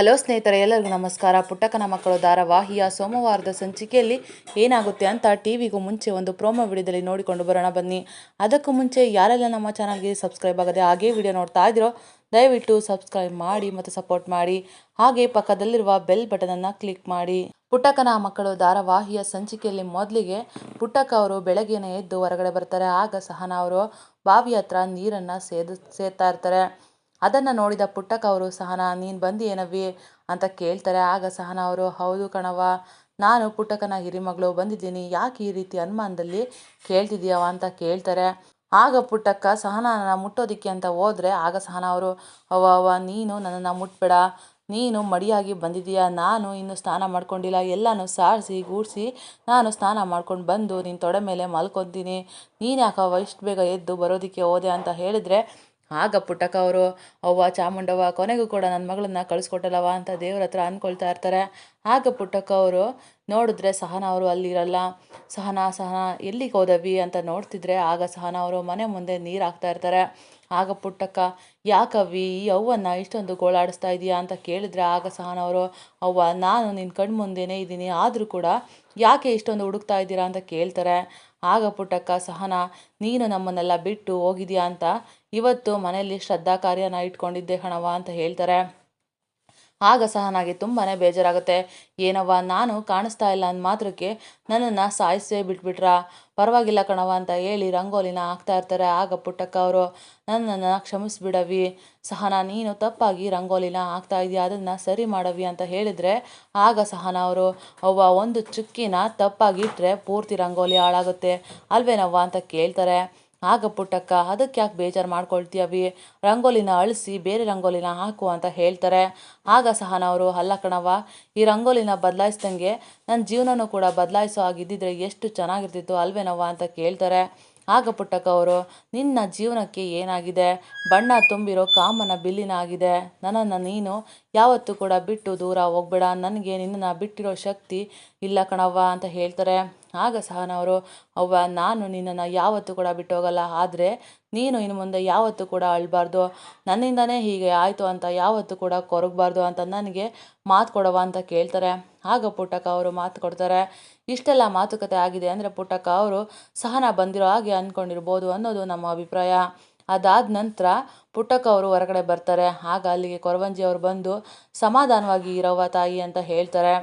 Hello ಸ್ನೇಹಿತರೆ, ಎಲ್ಲರಿಗೂ ನಮಸ್ಕಾರ. ಪುಟ್ಟಕನ ಮಕ್ಕಳು ಧಾರಾವಾಹಿಯ ಸೋಮವಾರದ ಸಂಚಿಕೆಯಲ್ಲಿ ಏನಾಗುತ್ತೆ ಅಂತ ಟಿ ವಿಗೂ ಮುಂಚೆ ಒಂದು ಪ್ರೋಮೋ ವಿಡಿಯೋದಲ್ಲಿ ನೋಡಿಕೊಂಡು ಬರೋಣ ಬನ್ನಿ. ಅದಕ್ಕೂ ಮುಂಚೆ ಯಾರೆಲ್ಲ ನಮ್ಮ ಚಾನಲ್ಗೆ ಸಬ್ಸ್ಕ್ರೈಬ್ ಆಗದೆ ಹಾಗೇ ವಿಡಿಯೋ ನೋಡ್ತಾ ಇದ್ದೀರೋ, ದಯವಿಟ್ಟು ಸಬ್ಸ್ಕ್ರೈಬ್ ಮಾಡಿ ಮತ್ತು ಸಪೋರ್ಟ್ ಮಾಡಿ. ಹಾಗೆ ಪಕ್ಕದಲ್ಲಿರುವ ಬೆಲ್ ಬಟನನ್ನು ಕ್ಲಿಕ್ ಮಾಡಿ. ಪುಟ್ಟಕ್ಕನ ಮಕ್ಕಳು ಧಾರಾವಾಹಿಯ ಸಂಚಿಕೆಯಲ್ಲಿ ಮೊದಲಿಗೆ ಪುಟ್ಟಕ್ಕ ಅವರು ಬೆಳಗ್ಗೆನೇ ಎದ್ದು ಹೊರಗಡೆ ಬರ್ತಾರೆ. ಆಗ ಸಹನ ಅವರು ಬಾವಿ ಹತ್ರ ನೀರನ್ನು ಸೇದು, ಸೇದ್ತಾ ಇರ್ತಾರೆ. ಅದನ್ನು ನೋಡಿದ ಪುಟ್ಟಕ್ಕ ಅವರು, ಸಹನಾ, ನೀನು ಬಂದು ಏನವಿ ಅಂತ ಕೇಳ್ತಾರೆ. ಆಗ ಸಹನಾ ಅವರು, ಹೌದು ಕಣವ ನಾನು ಪುಟ್ಟಕ್ಕನ ಹಿರಿಮಗಳು ಬಂದಿದ್ದೀನಿ. ಯಾಕೆ ಈ ರೀತಿ ಅನುಮಾನದಲ್ಲಿ ಕೇಳ್ತಿದ್ದೀಯವ ಅಂತ ಕೇಳ್ತಾರೆ. ಆಗ ಪುಟ್ಟಕ್ಕ ನನ್ನ ಮುಟ್ಟೋದಿಕ್ಕೆ ಅಂತ ಹೋದರೆ, ಆಗ ಸಹನ ಅವರು ಅವ ಅವ ನೀನು ನನ್ನನ್ನು ಮುಟ್ಬೇಡ. ನೀನು ಮಡಿಯಾಗಿ ಬಂದಿದೀಯ ನಾನು ಇನ್ನು ಸ್ನಾನ ಮಾಡ್ಕೊಂಡಿಲ್ಲ. ಎಲ್ಲನೂ ಸಾರಿಸಿ, ಗೂಡಿಸಿ ನಾನು ಸ್ನಾನ ಮಾಡ್ಕೊಂಡು ಬಂದು ನಿನ್ನ ತೊಡೆ ಮೇಲೆ ಮಲ್ಕೊತೀನಿ. ನೀನು ಯಾಕವ್ವ ಇಷ್ಟು ಬೇಗ ಎದ್ದು ಬರೋದಕ್ಕೆ ಹೋದೆ? ಅಂತ ಹೇಳಿದ್ರೆ ಆಗ ಪುಟ್ಟಕ್ಕ ಅವರು ಅವ್ವ ಚಾಮುಂಡವ್ವ ಕೊನೆಗೂ ಕೂಡ ನನ್ನ ಮಗಳನ್ನ ಕಳಿಸ್ಕೊಟ್ಟಲ್ಲವ ಅಂತ ದೇವ್ರ ಹತ್ರ ಅಂದ್ಕೊಳ್ತಾ ಇರ್ತಾರೆ. ಆಗ ಪುಟ್ಟಕ್ಕ ಅವರು ನೋಡಿದ್ರೆ ಸಹನ ಅವರು ಅಲ್ಲಿರಲ್ಲ. ಸಹನಾ ಸಹನಾ, ಎಲ್ಲಿಗೆ ಹೋದವಿ? ಅಂತ ನೋಡ್ತಿದ್ರೆ ಆಗ ಸಹನ ಅವರು ಮನೆ ಮುಂದೆ ನೀರು ಹಾಕ್ತಾ ಇರ್ತಾರೆ. ಆಗ ಪುಟ್ಟಕ್ಕ ಯಾಕವಿ ಈ ಅವ್ವನ್ನ ಇಷ್ಟೊಂದು ಗೋಳಾಡಿಸ್ತಾ ಇದೀಯಾ ಅಂತ ಕೇಳಿದ್ರೆ ಆಗ ಸಹನವರು ಅವರು, ಅವ್ವ, ನಾನು ನಿನ್ನ ಕಣ್ಮುಂದೇನೆ ಮುಂದೆನೇ ಇದ್ದೀನಿ. ಆದರೂ ಕೂಡ ಯಾಕೆ ಇಷ್ಟೊಂದು ಹುಡುಕ್ತಾ ಇದ್ದೀರಾ? ಅಂತ ಕೇಳ್ತಾರೆ. ಆಗ ಪುಟ್ಟಕ್ಕ, ಸಹನಾ, ನೀನು ನಮ್ಮನ್ನೆಲ್ಲ ಬಿಟ್ಟು ಹೋಗಿದ್ಯಾ ಅಂತ ಇವತ್ತು ಮನೆಯಲ್ಲಿ ಶ್ರದ್ಧಾ ಕಾರ್ಯನ ಇಟ್ಕೊಂಡಿದ್ದೆ ಕಣವ್ವ ಅಂತ ಹೇಳ್ತಾರೆ. ಆಗ ಸಹ ನನಗೆ ತುಂಬಾ ಬೇಜಾರಾಗುತ್ತೆ. ಏನವ್ವ, ನಾನು ಕಾಣಿಸ್ತಾ ಇಲ್ಲ ಅಂದ ಮಾತ್ರಕ್ಕೆ ನನ್ನನ್ನು ಸಾಯಿಸೇ ಬಿಟ್ಬಿಟ್ರ? ಪರವಾಗಿಲ್ಲ ಕಣವ ಅಂತ ಹೇಳಿ ರಂಗೋಲಿನ ಹಾಕ್ತಾ ಇರ್ತಾರೆ. ಆಗ ಪುಟ್ಟಕ್ಕ ಅವರು, ನನ್ನನ್ನು ಕ್ಷಮಿಸಿಬಿಡವಿ. ಸಹನಾ ನೀನು ತಪ್ಪಾಗಿ ರಂಗೋಲಿನ ಹಾಕ್ತಾ ಇದೆಯಾ? ಅದನ್ನು ಸರಿ ಮಾಡವಿ ಅಂತ ಹೇಳಿದರೆ ಆಗ ಸಹನಾ ಅವರು, ಅವ್ವ, ಒಂದು ಚುಕ್ಕಿನ ತಪ್ಪಾಗಿಟ್ಟರೆ ಪೂರ್ತಿ ರಂಗೋಲಿ ಹಾಳಾಗುತ್ತೆ. ಅಲ್ವೇನವ್ವ ಅಂತ ಕೇಳ್ತಾರೆ. ಆಗ ಪುಟ್ಟಕ್ಕ, ಅದಕ್ಕೆ ಯಾಕೆ ಬೇಜಾರು ಮಾಡ್ಕೊಳ್ತೀಯವಿ ರಂಗೋಲಿನ ಅಳಿಸಿ ಬೇರೆ ರಂಗೋಲಿನ ಹಾಕು ಅಂತ ಹೇಳ್ತಾರೆ. ಆಗ ಸಹ ಅವರು ಅಲ್ಲ ಕಣವ್ವ, ಈ ರಂಗೋಲಿನ ಬದಲಾಯಿಸ್ದಂಗೆ ನನ್ನ ಜೀವನನೂ ಕೂಡ ಬದಲಾಯಿಸೋ ಆಗಿದ್ದಿದ್ರೆ ಎಷ್ಟು ಚೆನ್ನಾಗಿರ್ತಿತ್ತು ಅಲ್ವೇನವ್ವ? ಅಂತ ಕೇಳ್ತಾರೆ. ಆಗ ಪುಟ್ಟಕ್ಕ ಅವರು, ನಿನ್ನ ಜೀವನಕ್ಕೆ ಏನಾಗಿದೆ? ಬಣ್ಣ ತುಂಬಿರೋ ಕಾಮನ ಬಿಲ್ಲಿನ ಆಗಿದೆ. ನನ್ನನ್ನು ನೀನು ಯಾವತ್ತೂ ಕೂಡ ಬಿಟ್ಟು ದೂರ ಹೋಗ್ಬೇಡ. ನನಗೆ ನಿನ್ನನ್ನು ಬಿಟ್ಟಿರೋ ಶಕ್ತಿ ಇಲ್ಲ ಕಣವ್ವ, ಅಂತ ಹೇಳ್ತಾರೆ. ಆಗ ಸಹನವರು ಅವ್ವ, ನಾನು ನಿನ್ನನ್ನು ಯಾವತ್ತೂ ಕೂಡ ಬಿಟ್ಟು ಹೋಗಲ್ಲ ಆದರೆ ನೀನು ಇನ್ನು ಮುಂದೆ ಯಾವತ್ತೂ ಕೂಡ ಅಳಬಾರ್ದು. ನನ್ನಿಂದನೇ ಹೀಗೆ ಆಯಿತು ಅಂತ ಯಾವತ್ತೂ ಕೂಡ ಕೊರಗಬಾರ್ದು ಅಂತ ನನಗೆ ಮಾತು ಕೊಡವ ಅಂತ ಕೇಳ್ತಾರೆ. ಆಗ ಪುಟ್ಟಕ್ಕ ಅವರು ಮಾತು ಕೊಡ್ತಾರೆ. ಇಷ್ಟೆಲ್ಲ ಮಾತುಕತೆ ಆಗಿದೆ ಅಂದರೆ ಪುಟ್ಟಕ್ಕ ಅವರು ಸಹನ ಬಂದಿರೋ ಹಾಗೆ ಅಂದ್ಕೊಂಡಿರ್ಬೋದು ಅನ್ನೋದು ನಮ್ಮ ಅಭಿಪ್ರಾಯ. ಅದಾದ ನಂತರ ಪುಟ್ಟಕ್ಕ ಅವರು ಹೊರಗಡೆ ಬರ್ತಾರೆ. ಆಗ ಅಲ್ಲಿಗೆ ಕೊರವಂಜಿ ಅವರು ಬಂದು ಸಮಾಧಾನವಾಗಿ ಇರವ ತಾಯಿ ಅಂತ ಹೇಳ್ತಾರೆ.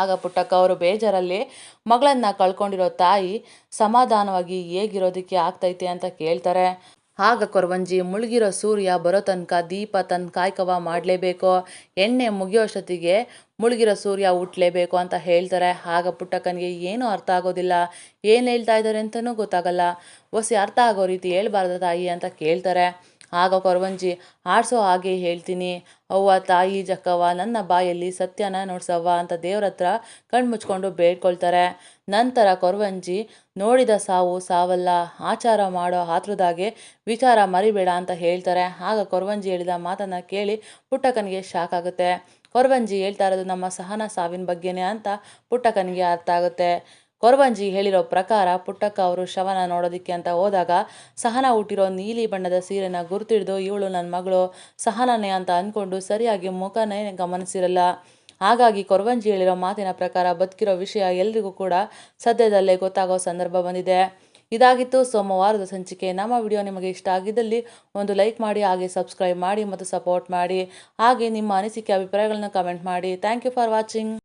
ಆಗ ಪುಟ್ಟಕ್ಕ ಅವರು ಬೇಜಾರಲ್ಲಿ ಮಗಳನ್ನು ಕಳ್ಕೊಂಡಿರೋ ತಾಯಿ ಸಮಾಧಾನವಾಗಿ ಹೇಗಿರೋದಕ್ಕೆ ಆಗ್ತೈತೆ ಅಂತ ಕೇಳ್ತಾರೆ. ಆಗ ಕೊರವಂಜಿ ಮುಳುಗಿರೋ ಸೂರ್ಯ ಬರೋ ತನಕ ದೀಪ ತನ್ನ ಕಾಯ್ಕವ ಮಾಡಲೇಬೇಕು. ಎಣ್ಣೆ ಮುಗಿಯೋಷ್ಟೊತ್ತಿಗೆ ಮುಳುಗಿರೋ ಸೂರ್ಯ ಹುಟ್ಟಲೇಬೇಕು ಅಂತ ಹೇಳ್ತಾರೆ. ಆಗ ಪುಟ್ಟಕ್ಕನಿಗೆ ಏನೂ ಅರ್ಥ ಆಗೋದಿಲ್ಲ. ಏನು ಹೇಳ್ತಾ ಇದ್ದಾರೆ ಅಂತಲೂ ಗೊತ್ತಾಗಲ್ಲ. ಒಸಿ ಅರ್ಥ ಆಗೋ ರೀತಿ ಹೇಳ್ಬಾರ್ದ ತಾಯಿ ಅಂತ ಕೇಳ್ತಾರೆ. ಆಗ ಕೊರವಂಜಿ ಆಡಿಸೋ ಹಾಗೆ ಹೇಳ್ತೀನಿ. ಅವ್ವ, ತಾಯಿ ಜಕ್ಕವ್ವ, ನನ್ನ ಬಾಯಲ್ಲಿ ಸತ್ಯನ ನೋಡ್ಸವ್ವ ಅಂತ ದೇವ್ರ ಹತ್ರ ಕಣ್ಣು ಮುಚ್ಕೊಂಡು ಬೇಡ್ಕೊಳ್ತಾರೆ. ನಂತರ ಕೊರವಂಜಿ ನೋಡಿದ ಸಾವು ಸಾವಲ್ಲ. ಆಚಾರ ಮಾಡೋ ಹಾತ್ರದಾಗೆ ವಿಚಾರ ಮರಿಬೇಡ ಅಂತ ಹೇಳ್ತಾರೆ. ಆಗ ಕೊರವಂಜಿ ಹೇಳಿದ ಮಾತನ್ನು ಕೇಳಿ ಪುಟ್ಟಕ್ಕನಿಗೆ ಶಾಕ್ ಆಗುತ್ತೆ. ಕೊರವಂಜಿ ಹೇಳ್ತಾ ಇರೋದು ನಮ್ಮ ಸಹನ ಸಾವಿನ ಬಗ್ಗೆನೇ ಅಂತ ಪುಟ್ಟಕ್ಕನಿಗೆ ಅರ್ಥ ಆಗುತ್ತೆ. ಕೊರವಂಜಿ ಹೇಳಿರೋ ಪ್ರಕಾರ ಪುಟ್ಟಕ್ಕ ಅವರು ಶವನ ನೋಡೋದಕ್ಕೆ ಅಂತ ಹೋದಾಗ ಸಹನ ಹುಟ್ಟಿರೋ ನೀಲಿ ಬಣ್ಣದ ಸೀರೆನ ಗುರುತಿಡ್ದು, ಇವಳು ನನ್ನ ಮಗಳು ಸಹನನೇ ಅಂತ ಅಂದ್ಕೊಂಡು ಸರಿಯಾಗಿ ಮುಖನೇ ಗಮನಿಸಿರಲ್ಲ. ಹಾಗಾಗಿ ಕೊರವಂಜಿ ಹೇಳಿರೋ ಮಾತಿನ ಪ್ರಕಾರ ಬದುಕಿರೋ ವಿಷಯ ಎಲ್ರಿಗೂ ಕೂಡ ಸದ್ಯದಲ್ಲೇ ಗೊತ್ತಾಗೋ ಸಂದರ್ಭ ಬಂದಿದೆ. ಇದಾಗಿತ್ತು ಸೋಮವಾರದ ಸಂಚಿಕೆ. ನಮ್ಮ ವಿಡಿಯೋ ನಿಮಗೆ ಇಷ್ಟ ಆಗಿದ್ದಲ್ಲಿ ಒಂದು ಲೈಕ್ ಮಾಡಿ, ಹಾಗೆ ಸಬ್ಸ್ಕ್ರೈಬ್ ಮಾಡಿ ಮತ್ತು ಸಪೋರ್ಟ್ ಮಾಡಿ. ಹಾಗೆ ನಿಮ್ಮ ಅನಿಸಿಕೆ, ಅಭಿಪ್ರಾಯಗಳನ್ನು ಕಮೆಂಟ್ ಮಾಡಿ. Thank you for watching.